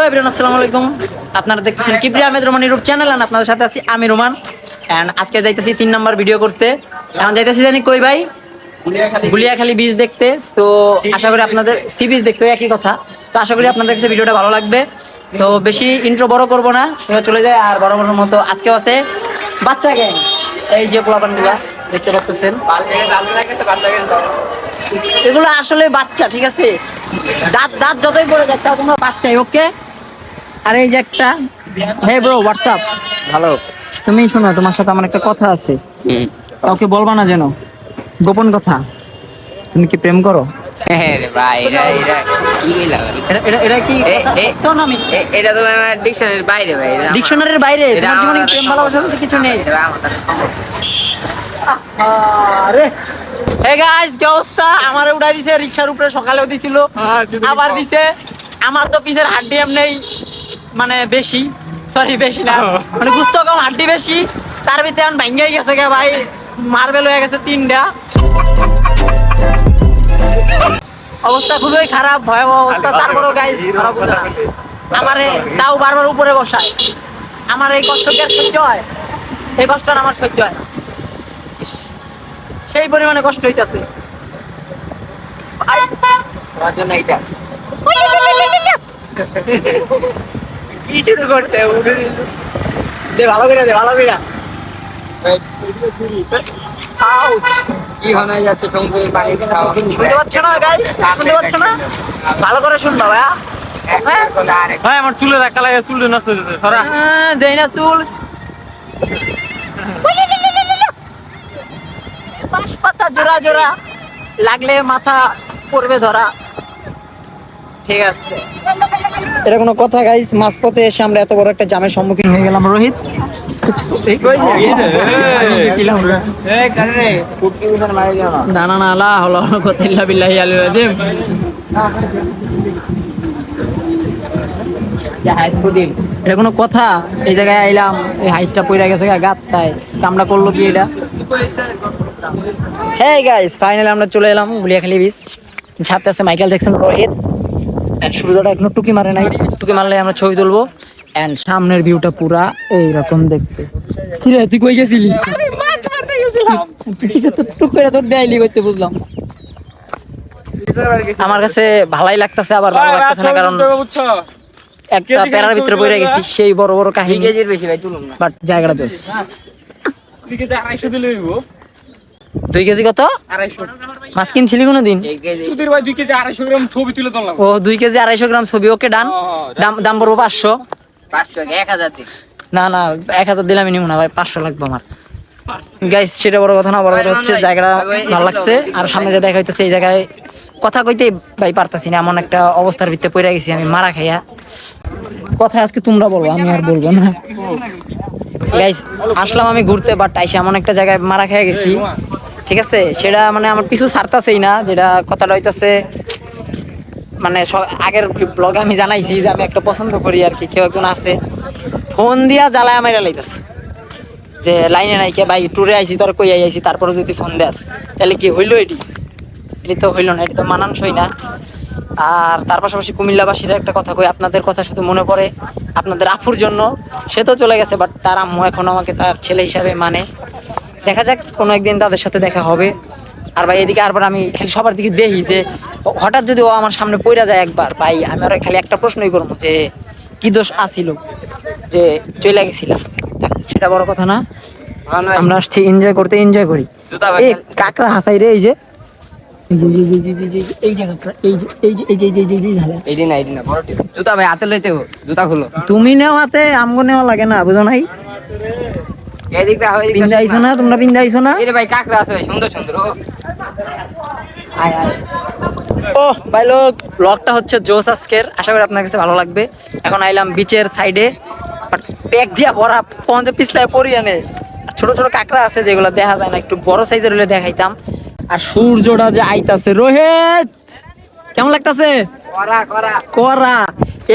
Hello everyone আসসালামু আলাইকুম। আপনারা দেখতেছেন কিবরি আহমেদ রোমান ইউটিউব চ্যানেল আর আপনাদের সাথে আছি আমি রোমান। এন্ড আজকে যাইতেছি তিন নাম্বার ভিডিও করতে। এখন যাইতেছি জানি কই ভাই? গুলিয়াখালী বীজ দেখতে। তো আশা করি আপনাদের সি বীজ দেখতে একই কথা। তো আশা করি আপনাদের কাছে ভিডিওটা ভালো লাগবে। তো বেশি ইন্ট্রো বড় করব না সোজা চলে যায় আর বড় বড় মতো আজকেও আছে বাচ্চা গ্যাং এই যে পোলাপানগুলা দেখতে পাচ্ছেন এগুলো আসলে বাচ্চা ঠিক আছে? দাঁত দাঁত যতই পড়ে যাচ্ছে তোমরা বাচ্চাই ওকে আর এই যে একটা হে ব্রো হোয়াটসঅ্যাপ ভালো। তুমি শোনো তোমার সাথে আমার একটা কথা আছে। কাউকে বলবা না যেন গোপন কথা। তুমি কি প্রেম করো? হ্যাঁ ডিকশনারির বাইরে ভাই ডিকশনারির বাইরে? এটা তোমার জীবনে আমার- প্রেম ভালোবাসা কিছু নেই। আরে হে গাইস কি অবস্থা? আমারে উড়াই দিছে রিকশার উপরে সকালেও দিছিল। আবার দিছে। আমার তো পিছের হাড্ডি এমনি মানে বেশি সরি বেশি না মানে গুস্ত কম হাড্ডি বেশি তার ভিতরে এখন ভাঙ্গাই গেছে গে ভাই মার্বেল হয়ে গেছে তিনটা অবস্থা খুবই খারাপ ভয়াবহ অবস্থা তারপরেও গাইস খারাপ বুঝে না আমারে তাও বারবার উপরে বসায় আমার এই কষ্ট কি আর সহ্য হয় এই কষ্ট আমার সহ্য হয় সেই পরিমাণে কষ্ট হইতাছে তোমার জন্য এইটা কি শুরু করছে দে ভালো করে দে ভালো করে। কি হবে যাচ্ছে সমুদ্রের পানি খাওয়া শুনতে পাচ্ছ না গাইস শুনতে পাচ্ছ না? ভালো করে শুনবা ভাইয়া হ্যাঁ? ভাই আমার চুলে লাগে চুলে নষ্ট হয়ে সরা না চুল। পাতা জোড়া জোড়া। লাগলে মাথা পড়বে ধরা। ঠিক আছে। এটা কোনো কথা গাইস মাঝপথে এসে আমরা এত বড় একটা জামের সম্মুখীন হয়ে গেলাম রোহিত। না না না লা হলো কোথাইল্লা বিল্লাহি আলাইহি রাজিম এটা কোনো কথা? এই জায়গায় আইলাম এই হাইসটা পইরা গেছে গাতটায় কামড়া করল কি এটা? হ্যাঁ গাইস ফাইনালি আমরা চলে এলাম গুলিয়াখালী বিচ ছাপতে আছে মাইকেল জ্যাকসন রোহিত। সূর্যটা এখনও টুকি মারে নাই। টুকি মারলে আমরা ছবি তুলবো। এন্ড সামনের ভিউটা পুরা এইরকম দেখতে। কি রে তুই কই গেছিলি? বুঝলাম আমার কাছে ভালাই লাগতেছে আবার ভালো লাগতেছে না কারণ একটা প্যারার ভিতরে পড়ে গেছি সেই বড় বড় কাহিনী। বেশি ভাই তুলুম না। বাট জায়গাটা কেজি আড়াইশো দিলে দুই কেজি কত? মাছ কিনছিলি কোনো দিন এক কেজি। সুধীর ভাই দুই কেজি আড়াইশো গ্রাম ছবি তুলে ও দুই কেজি আড়াইশো গ্রাম ছবি ওকে ডান। দাম দাম পড়ব পাঁচশো। না না এক হাজার দিলাম নিব না ভাই পাঁচশো লাগবে আমার। গাইস সেটা বড় কথা না বড় কথা হচ্ছে জায়গাটা ভালো লাগছে। আর সামনে যে দেখা হইতেছে এই জায়গায় কথা কইতে ভাই পারতাছি না এমন একটা অবস্থার ভিতরে পড়ে গেছি আমি মারা খাইয়া। কথা আজকে তোমরা বলো আমি আর বলব না। গাইস আসলাম আমি ঘুরতে বাট আইসে এমন একটা জায়গায় মারা খেয়ে গেছি। ঠিক আছে? সেটা মানে আমার পিছু ছাড়তাছেই না, যেটা কথাটা হইতাছে মানে আগের ব্লগে আমি জানাইছি যে আমি একটা পছন্দ করি আর কি, কেউ একজন আছে, ফোন দিয়া জ্বালায় আমার লাইতাছে, যে লাইনে নাই কে ভাই ট্যুরে আইছি, তোর কই আইছি তারপরে যদি ফোন দেস, তাহলে কি হইল এটি? এটি তো হইল না, এটি তো মানানসই না। আর তার পাশাপাশি কুমিল্লাবাসীর একটা কথা কই আপনাদের কথা শুধু মনে পড়ে আপনাদের আফুর জন্য। সে তো চলে গেছে বাট তার আম্মু এখন আমাকে তার ছেলে হিসাবে মানে। দেখা যাক কোনো একদিন তাদের সাথে দেখা হবে আর ভাই এদিকে আরবার আমি খালি সবার দিকে দেখি যে হঠাৎ যদি ও আমার সামনে পড়ে যায় একবার ভাই আমি আর খালি একটা প্রশ্নই করব যে কি দোষ আসিল যে চলে গেছিলাম সেটা বড় কথা না আমরা আসছি এনজয় করতে এনজয় করি এই কাকড়া হাসাই রে এই যে তুমি নেও হাতে আমগো নেওয়া লাগে না বুঝো নাই হয় পিন্দা আইছো না? তোমরা পিন্দা আইছো না ভাই কাকড়া আছে ভাই সুন্দর সুন্দর আয় আয়। ও ভাই লোক ব্লগটা হচ্ছে জোস আজকের। আশা করি আপনার কাছে ভালো লাগবে। এখন আইলাম বিচের সাইডে ব্যাগ দিয়া ভরা কোন পিছলায় পড়ি আনে। ছোট ছোট কাঁকড়া আছে যেগুলো দেখা যায় না একটু বড় সাইজের হলে দেখাইতাম। আর সূর্যটা যে আইতাছে রোহিত! কেমন লাগতাছে? করা করা। করা।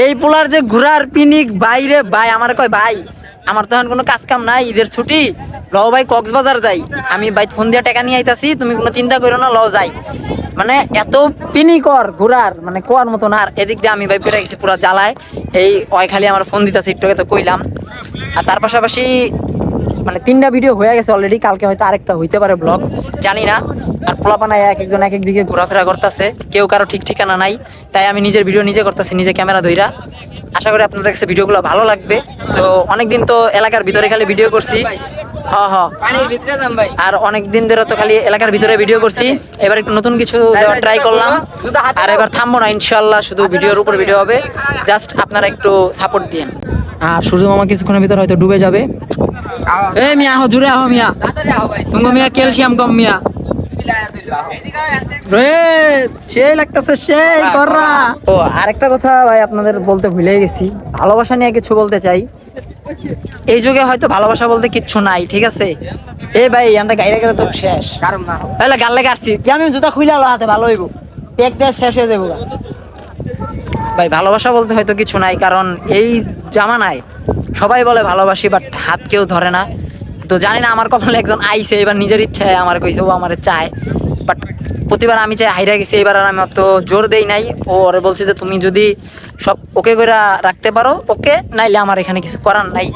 এই পোলার যে ঘোরার পিনিক বাইরে ভাই আমার কয় ভাই? আমার তো এখন কোনো কাজ কাম নাই, ঈদের ছুটি। ল ভাই, কক্সবাজার যাই। আমি বাইক ফোন দিয়ে টাকা নিয়ে আইতাছি, তুমি কোনো চিন্তা করো না ল যাই। মানে এত পিনি কর ঘুরার মানে কোয়ার মতো না আর, এদিক দিয়ে আমি ভাই পেরে গেছি পুরো জ্বালায়। এই ওই খালি আমার ফোন দিতেছি, একটু তো কইলাম। আর তার পাশাপাশি মানে তিনটা ভিডিও হয়ে গেছে অলরেডি কালকে হয়তো আরেকটা হইতে পারে ব্লগ জানি না। আর পোলাপানায় এক একজন এক এক দিকে ঘোরাফেরা করতেছে, কেউ কারও ঠিক ঠিকানা নাই, তাই আমি নিজের ভিডিও নিজে করতেছি, নিজে ক্যামেরা ধইরা। আশা করি আপনাদের কাছে ভিডিওগুলো ভালো লাগবে। সো অনেকদিন তো এলাকার ভিতরে খালি ভিডিও করছি। হ হ। পানির ভিতরে যাম ভাই। আর অনেক দিন ধরে তো খালি এলাকার ভিতরে ভিডিও করছি। এবার একটু নতুন কিছু দেওয়ার ট্রাই করলাম। আর এবার থামবো না ইনশাল্লাহ শুধু ভিডিওর উপর ভিডিও হবে। জাস্ট আপনারা একটু সাপোর্ট দিন আর সূর্য মামা কিছুক্ষণের ভিতর হয়তো ডুবে যাবে। এ মিয়া আহো জুড়ে আহো মিয়া। তুমি মিয়া ক্যালসিয়াম কম মিয়া। সেই লাগতেছে সেই কররা ও আরেকটা কথা ভাই আপনাদের বলতে ভুলে গেছি। ভালোবাসা নিয়ে কিছু বলতে চাই। এই যুগে হয়তো ভালোবাসা বলতে কিচ্ছু নাই ঠিক আছে? এ ভাই এখানটা গাইরে গেলে তো শেষ। কারণ না। তাহলে গালে কাটছি কি আমি জুতা খুলে আলো হাতে ভালো হইব। পেক দিয়ে শেষ হয়ে যাব ভাই ভালোবাসা বলতে হয়তো কিছু নাই কারণ এই জামানায় সবাই বলে ভালোবাসি বাট হাত কেউ ধরে না। তো জানি না, আমার কপালে একজন আইছে, এবার নিজের ইচ্ছায় আমার কইছে, ও আমার চায়। বাট প্রতিবার আমি চাই, হাইরা গেছি, এবার আর আমি অত জোর দেই নাই। ও ওরে বলছে যে, তুমি যদি সব ওকে করে রাখতে পারো, ওকে, নাইলে আমার এখানে কিছু করার নাই।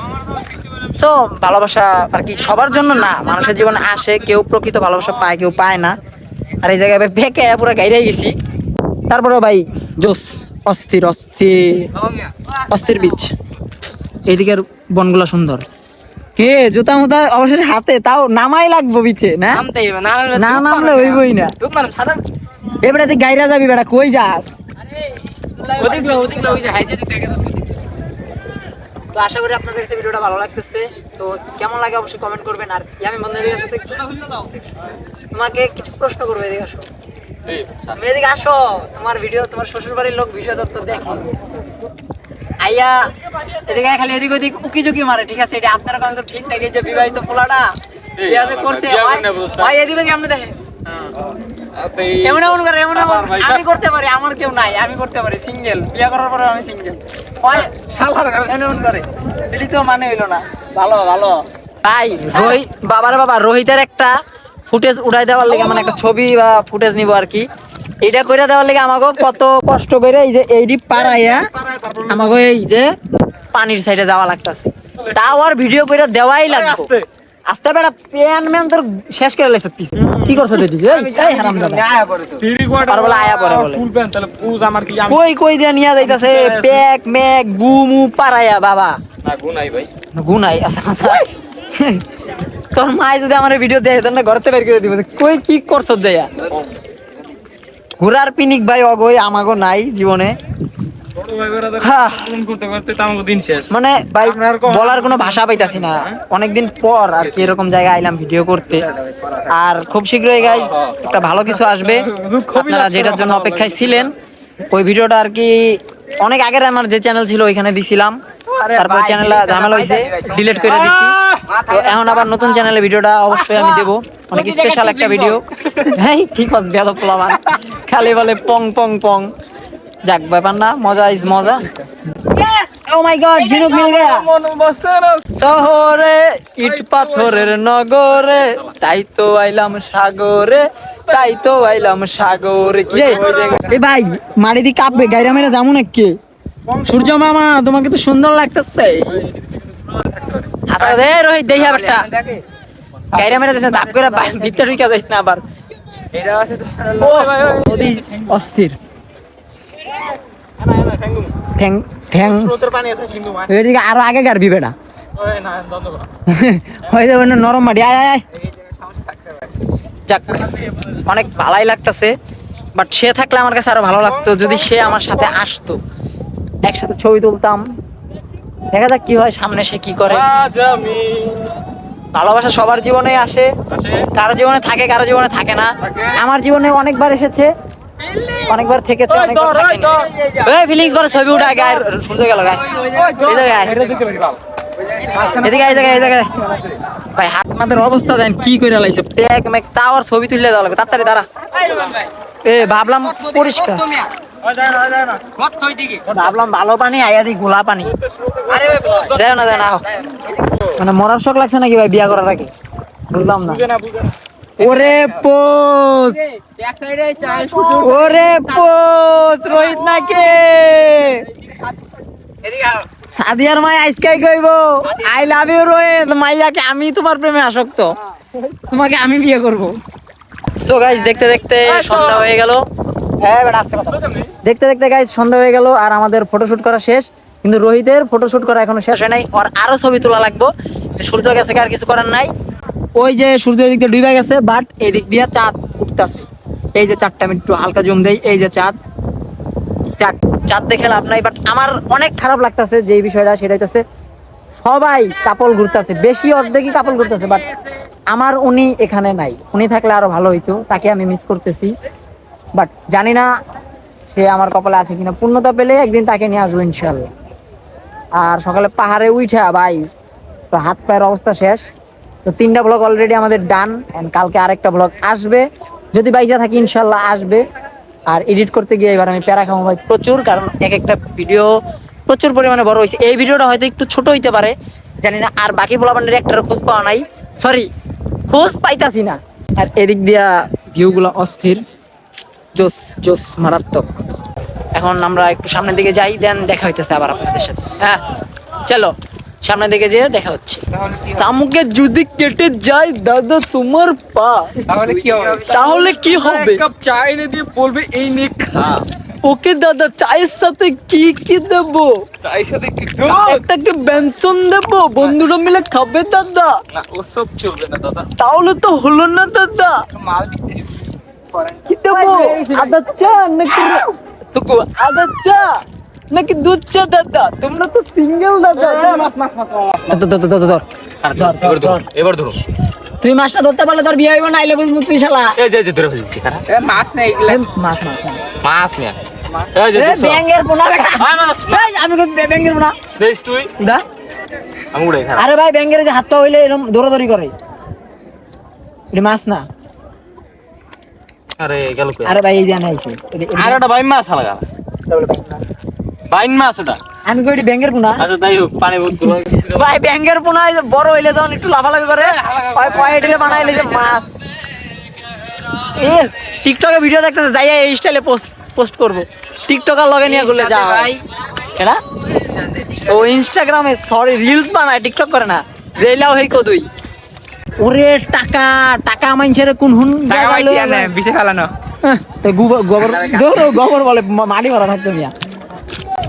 সো ভালোবাসা আর কি সবার জন্য না, মানুষের জীবনে আসে, কেউ প্রকৃত ভালোবাসা পায়, কেউ পায় না। আর এই জায়গায় ভাই বেঁকে, পুরো গাইরাই গেছি। তারপরে ভাই, জোস, অস্থির অস্থির অস্থির বীজ। এইদিকের বনগুলা সুন্দর। কে? জুতা মুতা অবশ্যই হাতে তাও নামাই লাগবো বিচে না? না নামলে হইবই না। এবারে তুই গাইরা যাবি বেটা কই যাস? তো আশা করি আপনাদের কাছে ভিডিওটা ভালো লাগতেছে। তো কেমন লাগে অবশ্যই কমেন্ট করবেন। আর আমি বন্ধু এদিকে আসো তোমাকে কিছু প্রশ্ন করব এদিকে আসো। তুমি এদিকে আসো তোমার ভিডিও তোমার শ্বশুর বাড়ির লোক ভিডিও তো দেখে। আইয়া এদিকে খালি এদিক ওদিক উকি ঝুঁকি মারে ঠিক আছে? এটা আপনার কারণে তো ঠিক নাকি যে বিবাহিত পোলাটা করছে ভাই এদিকে ওদিকে আপনি দেখেন। এমন এমন করে এমন এমন? আমি করতে পারি আমার কেউ নাই আমি করতে পারি সিঙ্গেল বিয়া করার পরে আমি সিঙ্গেল হয় শালার এমন এমন করে। এটি তো মানে হইল না। ভালো ভালো। তাই রোহিত বাবার বাবা রোহিতের একটা ফুটেজ উঠাই দেওয়ার লেগে মানে একটা ছবি বা ফুটেজ নিব আর কি। এটা করে দেওয়ার লেগে আমাকে কত কষ্ট করে এই যে এইটি পাড়াইয়া আমাকে এই যে পানির সাইডে যাওয়া লাগতেছে। তাও আর ভিডিও করে দেওয়াই লাগবে। আস্তে। আস্তে বেটা প্যান ম্যান তোর শেষ করে লাগছে পিস কি করছ তুই এই এই হারাম দাদা। আয়া পড়ে তো। ফ্রি কোয়ার্টার আর বলে আয়া পরে বলে। ফুল প্যান্ট তাহলে পুজ আমার কি কই কই দিয়া নিয়া যাইতাছে? প্যাক ম্যাক গুমু পারাইয়া বাবা। না গুনাই ভাই। গুনাই আচ্ছা আচ্ছা। তোর মাই যদি আমার ভিডিও দেয় তাহলে ঘরতে বের করে দিব। কই কি করছ যাইয়া? ঘুরার পিনিক ভাই অগই আমাগো নাই জীবনে। হ্যাঁ। মানে ভাই বলার কোনো ভাষা পাইতাছি না। অনেকদিন পর আর কি এরকম জায়গায় আইলাম ভিডিও করতে। আর খুব শীঘ্রই গাইজ একটা ভালো কিছু আসবে। আপনারা যেটার জন্য অপেক্ষায় ছিলেন ওই ভিডিওটা আর কি অনেক আগের আমার যে চ্যানেল ছিল ওইখানে দিছিলাম। তারপর চ্যানেলটা ঝামেলা হয়েছে ডিলিট করে দিছি। তো এখন আবার নতুন চ্যানেলে ভিডিওটা অবশ্যই আমি দেবো। অনেক স্পেশাল একটা ভিডিও হ্যাঁ ঠিক আছে বেদব পোলাবান। খালি বলে পং পং পং। যাক ব্যাপার না মজা ইজ মজা। ও মাই গড মিল গয়া শহরে ইট পাথরের নগরে তাই তো আইলাম সাগরে তাই তো আইলাম সাগরে। কি? এ ভাই মারি দি কাঁপবে গাইরা মেরা যাব না কে সূর্য মামা তোমাকে তো সুন্দর লাগতেছে। হাসা দে রোহিত দেই একটা দেখে গাইরা মেরে দাপ করে ভিতরে ঢুকে যাইস না আবার। অস্থির। ঠ্যাং ঠ্যাং। এদিকে আরও আগে গাড়বি বেটা। হয়ে যাবে না নরম মাটি। আয় যাক অনেক ভালাই লাগতেছে বাট সে থাকলে আমার কাছে আরও ভালো লাগতো যদি সে আমার সাথে আসতো। একসাথে ছবি তুলতাম। দেখা যাক কি হয় সামনে সে কি করে। ভালোবাসা সবার জীবনে আসে। কারও জীবনে থাকে কারও জীবনে থাকে না। আমার জীবনে অনেকবার এসেছে। অনেকবার থেকেছে অনেকবার থাকেনি। ফিলিংস পরে ছবি উঠা গায়ে সূর্য গেল গায়ে এদিকে এই জায়গায় ভাই হাত মাথার অবস্থা দেন কি করে লাইছে? প্যাক ম্যাক তাও আর ছবি তুললে দেওয়া লাগবে তাড়াতাড়ি দাঁড়া। এই এ ভাবলাম পরিষ্কার। ভাবলাম ভালো পানি আয়া দি গোলা পানি। না মানে মরার শখ লাগছে নাকি ভাই বিয়া করার আগে? বুঝলাম না। ওরে পোস ওরে পোস রোহিত নাকি সাদিয়ার মাই আজকাই কইব আই লাভ ইউ রোহিত মাইয়াকে আমি তোমার প্রেমে আসক্ত। তোমাকে আমি বিয়ে করব সো গাইস দেখতে দেখতে সন্ধ্যা হয়ে গেল। হ্যাঁ আস্তে কথা দেখতে দেখতে গাইস সন্ধ্যা হয়ে গেল আর আমাদের ফটোশুট করা শেষ। কিন্তু রোহিতের ফটোশুট করা এখনও শেষ হয় নাই। ওর আরও ছবি তোলা লাগবো। সূর্য গেছে আর কিছু করার নাই। ওই যে সূর্য এদিক দিয়ে ডুবে গেছে বাট এদিক দিয়ে চাঁদ উঠতেছে। এই যে চাঁদটা আমি একটু হালকা জুম দেই। এই যে চাঁদ। চাঁদ চাঁদ দেখে লাভ নাই বাট আমার অনেক খারাপ লাগতেছে যে বিষয়টা সেটা হইতেছে সবাই কাপল ঘুরতেছে। বেশি অর্ধেকই কাপল ঘুরতেছে বাট আমার উনি এখানে নাই। উনি থাকলে আরও ভালো হইতো। তাকে আমি মিস করতেছি। বাট জানি না সে আমার কপালে আছে কিনা। পূর্ণতা পেলে একদিন তাকে নিয়ে আসব ইনশাল্লাহ আর সকালে পাহাড়ে উঠা ভাই, তো হাত পায়ের অবস্থা শেষ। তো তিনটা ব্লগ অলরেডি আমাদের ডান অ্যান্ড কালকে আরেকটা ব্লগ আসবে। যদি বাইজা থাকি ইনশাল্লাহ আসবে। আর এডিট করতে গিয়ে এবার আমি প্যারা খাব ভাই প্রচুর, কারণ এক একটা ভিডিও প্রচুর পরিমাণে বড় হয়েছে। এই ভিডিওটা হয়তো একটু ছোট হইতে পারে, জানি না। আর বাকি ব্লগানের একটারও খোঁজ পাওয়া নাই। সরি খোঁজ পাইতাছি না। আর এদিক দিয়া ভিউগুলো অস্থির। জোস জোস মারাত্মক। এখন আমরা একটু সামনের দিকে যাই দেন দেখা হইতেছে আবার আপনাদের সাথে। হ্যাঁ চলো সামনের দিকে যেয়ে দেখা হচ্ছে। শামুকে যদি কেটে যায় দাদা তোমার পা। তাহলে কি হবে? তাহলে কি হবে? কাপ চা এনে দিয়ে বলবে এই নে খা। ওকে দাদা চায়ের সাথে কি কি দেব? চায়ের সাথে কি? একটা কি বেনসন দেব? বন্ধুরা মিলে খাবে দাদা? না ওসব চলবে না দাদা। তাহলে তো হলো না দাদা। মাল কি দেবো? আদা চা নাকি তোকে আদা চা নাকি দুধ চা দাদা? তোমরা তো সিঙ্গেল দাদা। মাছ মাছ মাছ মাছ ধর, ধর, ধর, ধর, ধর। ধর, ধর, ধর। এবার ধরো। তুই মাছটা ধরতে পারলে তোর বিয়ে হইব না আইলে বুঝব তুই শালা। এই যে যে ধরে ফেলছি খারা। এ মাছ নেই এগুলা। মাছ মাছ মাছ। মাছ মিয়া এই যে দেখছ পোনা বেটা। আমি কই বে- ব্যাঙের পোনা। দেখ তুই? দা। আমি উড়াই খারা। আরে ভাই ব্যাঙের যে হাত পা হইলে এরকম দৌড়াদৌড়ি করে। এটা মাছ না। আরে গেল কই? আরে ভাই এই যে আনাইছে। এটা- এটা- বাইন মাছ লাগা এটা বলে ব্যাঙ মাছ। বাইন মাছ ওটা? আমি কই এটা পোনা? আচ্ছা তাই হোক পানি বহুত দূর ভাই ব্যাঙের পোনা বড় হইলে যখন একটু লাফালাফি করে ওই পয়েন্টে বানাইলে যে মাছ। এ টিকটকে ভিডিও দেখতেছে যাই এই স্টাইলে পোস্ট পোস্ট করব। টিকটকার লগে নিয়ে গুলে যা ভাই। ও ইনস্টাগ্রামে সরি রিলস বানায় টিকটক করে না। জেলাও হেই কদুই ওরে টাকা টাকা মাইনছের কোন হুন? টাকা পাইছি এনে বিছে ফেলানো। হ্যাঁ, তো গোবর গোবর বলে মাটি ভরা থাকতো মিয়া।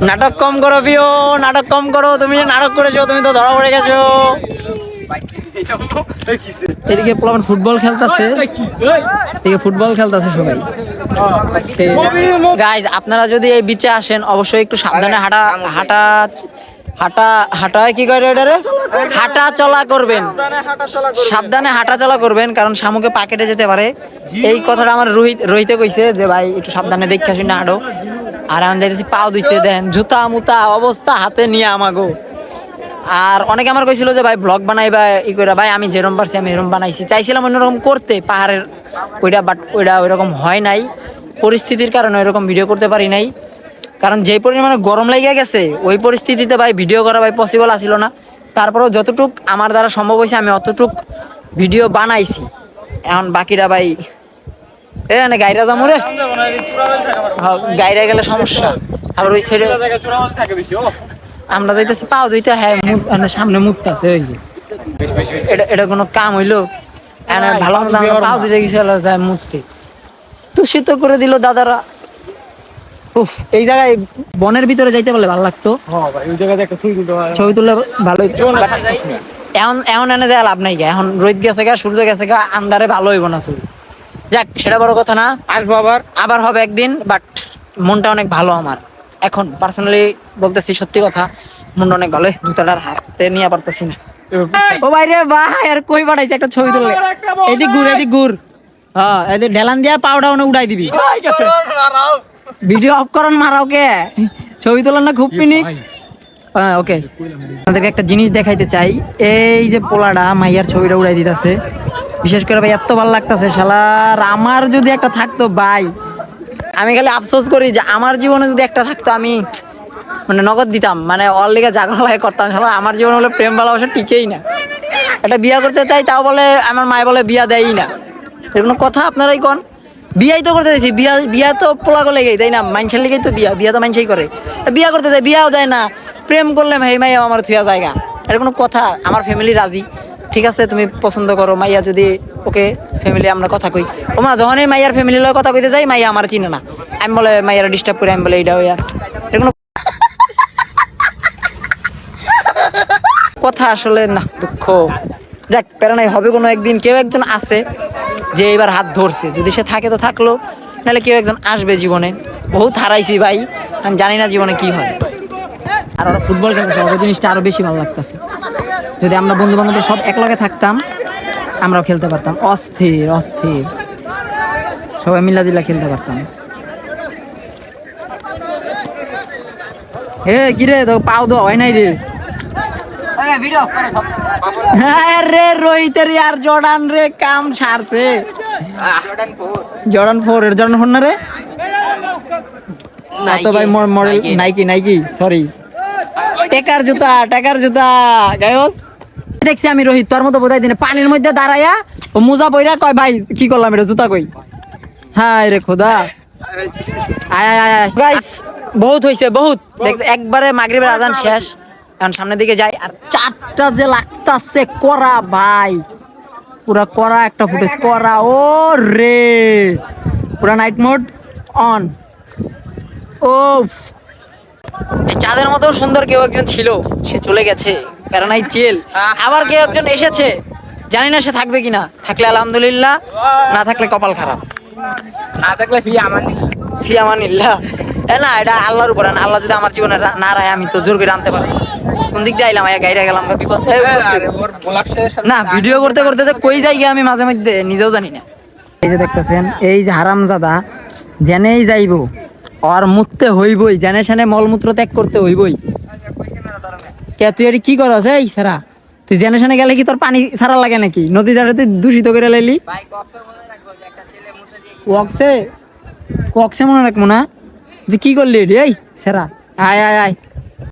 নাটক কম করো বিও নাটক কম করো। তুমি যে নাটক করেছ তুমি তো ধরা পড়ে গেছো। এদিকে পোলাপান ফুটবল খেলতেছে। এদিকে ফুটবল খেলতেছে সবাই। গাইজ আপনারা যদি এই বিচে আসেন অবশ্যই একটু সাবধানে হাঁটা হাঁটা হাঁটা হাঁটা কি করে এটারে হাঁটা চলা করবেন। সাবধানে হাঁটা চলা করবেন। কারণ শামুকে পা কেটে যেতে পারে। এই কথাটা আমার রোহিত রোহিতে কইছে যে ভাই একটু সাবধানে দেখে শুনে হাঁটো আর। আমি যাইতেছি পাও দিতে দেন। জুতা মুতা অবস্থা হাতে নিয়ে আমাগো। আর অনেকে আমার কইছিল যে ভাই ব্লগ বানাইবা ই করে ভাই আমি যেরকম পারছি আমি এরম বানাইছি। চাইছিলাম অন্যরকম করতে পাহাড়ের ওইটা বাট ওইটা ওইরকম হয় নাই। পরিস্থিতির কারণে ওইরকম ভিডিও করতে পারি নাই। কারণ যে পরিমাণে গরম লেগে গেছে ওই পরিস্থিতিতে ভাই ভিডিও করা ভাই পসিবল আসিল না। তারপরেও যতটুক আমার দ্বারা সম্ভব হয়েছে আমি অতটুক ভিডিও বানাইছি। এখন বাকিরা ভাই এ মানে গাইরা যাব রে। হ্যাঁ, গাইরা গেলে সমস্যা। আবার ওই ছেড়ে আমরা যাইতেছি পাও দুইটা হ্যাঁ সামনে মানে আছে ওই যে। এটা এটা কোনো কাম হইল? এনে ভালো মতো পাও দিতে গেছিল যায় মুখতে। দূষিত করে দিল দাদারা। উফ এই জায়গায় বনের ভিতরে যাইতে পারলে ভালো লাগতো। হ্যাঁ ভাই ওই জায়গায় একটা ছবি তুললে ভালো এখন এখন এনে যায় লাভ নাই এখন রোদ গেছে গা সূর্য গেছে গা আন্দারে ভালো হইব না ছবি। যাক সেটা বড় কথা না। আসব আবার। আবার হবে একদিন বাট মনটা অনেক ভালো আমার। এখন পার্সোনালি বলতেছি সত্যি কথা মনটা অনেক ভালো। জুতাটার হাতে নিয়ে পারতেছি না। ও ভাই রে ভাই আর কই পাঠাইছে একটা ছবি তুললে? এদিক ঘুর এদিক ঘুর। হ্যাঁ এদিক ঢেলান দিয়া পাউডা ওনে উড়াই দিবি। ভিডিও অফ করন মারাও কে ছবি তোলার না খুব পিনিক। হ্যাঁ ওকে। আপনাদেরকে একটা জিনিস দেখাইতে চাই। এই যে পোলাটা মাইয়ার ছবিটা উড়াই দিতেছে। বিশেষ করে ভাই এত ভালো লাগতেছে শালার আমার যদি একটা থাকতো ভাই আমি খালি আফসোস করি যে আমার জীবনে যদি একটা থাকতো আমি মানে নগদ দিতাম। মানে অল লিগে জাগর করতাম শালা। আমার জীবনে হলে প্রেম ভালোবাসা টিকেই না। একটা বিয়া করতে চাই তাও বলে আমার মায় বলে বিয়া দেয়ই না। এর কোনো কথা আপনারাই কন? বিয়াই তো করতে চাইছি বিয়া বিয়া তো পোলা গলে গেই তাই না? মানুষের লেগেই তো বিয়া বিয়া তো মানুষই করে। বিয়া করতে চাই বিয়াও যায় না। প্রেম করলে ভাই মাইয়া আমার থুয়া জায়গা। এর কোনো কথা, আমার ফ্যামিলি রাজি। ঠিক আছে, তুমি পছন্দ করো, মাইয়া যদি ওকে ফ্যামিলি আমরা কথা কই। ও মা যখনই মাইয়ার ফ্যামিলি লগে কথা কইতে যাই, মাইয়া আমার চিনে না। আমি বলে, মাইয়ার ডিস্টার্ব করে, আমি বলে এইটা হইয়া এর কোনো কথা আসলে না, দুঃখ। দেখ প্যারা নাই, হবে কোনো একদিন। কেউ একজন আছে। যে এবার হাত ধরছে। যদি সে থাকে তো থাকল, নাহলে কেউ একজন আসবে জীবনে। বহুত হারাইছি ভাই আমি জানি না জীবনে কি হয়। আর ওরা ফুটবল খেলতেছে, ওদের জিনিসটা আরও বেশি ভালো লাগতেছে। যদি আমরা বন্ধু বান্ধব সব একলগে থাকতাম, আমরাও খেলতে পারতাম। অস্থির অস্থির। সবাই মিলা দিলা খেলতে পারতাম। হে কিরে তো পাও দেওয়া হয় নাই রে। হ্যাঁ রে রোহিতের আর জর্ডান রে কাম ছাড়ছে জর্ডান ফোর এর জর্ডান ফোর না রে? না তো ভাই মডেল নাইকি নাইকি সরি টেকার জুতা টেকার জুতা গায়স। দেখছি আমি রোহিত তোর মতো বোধহয় দিনে পানির মধ্যে দাঁড়াইয়া ও মুজা বইরা কয় ভাই কি করলাম এটা জুতা কই? হায় রে খোদা। আয় আয় আয় গাইস বহুত হইছে বহুত। দেখ একবারে মাগরিবের আজান শেষ। এখন সামনের দিকে যাই আর চারটা যে লাগতাছে করা ভাই। পুরা করা একটা ফুটেজ করা ও রে পুরা নাইট মোড অন ও এই চাঁদের মতো সুন্দর কেউ একজন ছিল সে চলে গেছে। প্যারানাই চেল আবার কেউ একজন এসেছে। জানি না সে থাকবে কিনা। থাকলে আলহামদুলিল্লাহ না থাকলে কপাল খারাপ। না থাকলে ফি আমার নেই। ফি আমানিল্লাহ না এটা আল্লাহর উপর আল্লাহ যদি আমার জীবনে না রায় আমি তো জোর করে আনতে পারব কোন দিক দিয়ে আইলাম? আয়া গাইরা গেলাম বিপদ আরে না ভিডিও করতে করতে যে কই যাই আমি মাঝে মধ্যে নিজেও জানি না। এই যে দেখতেছেন এই যে হারামজাদা জেনেই যাইব। আর মুততে হইবই জেনে সেনে মলমূত্র ত্যাগ করতে হইবই। কে তুই এটি কি করস এই সারা? তুই জেনে সেনে গেলে কি তোর পানি সারা লাগে নাকি? নদী ধারে তুই দূষিত করে লাইলি? ভাই কক্সে মনে রাখব যে একটা ছেলে মুতে দিয়ে ওয়াকসে ওয়াকসে মনে রাখব না? কি করলি রে? এই সেরা। আয় আয় আয়।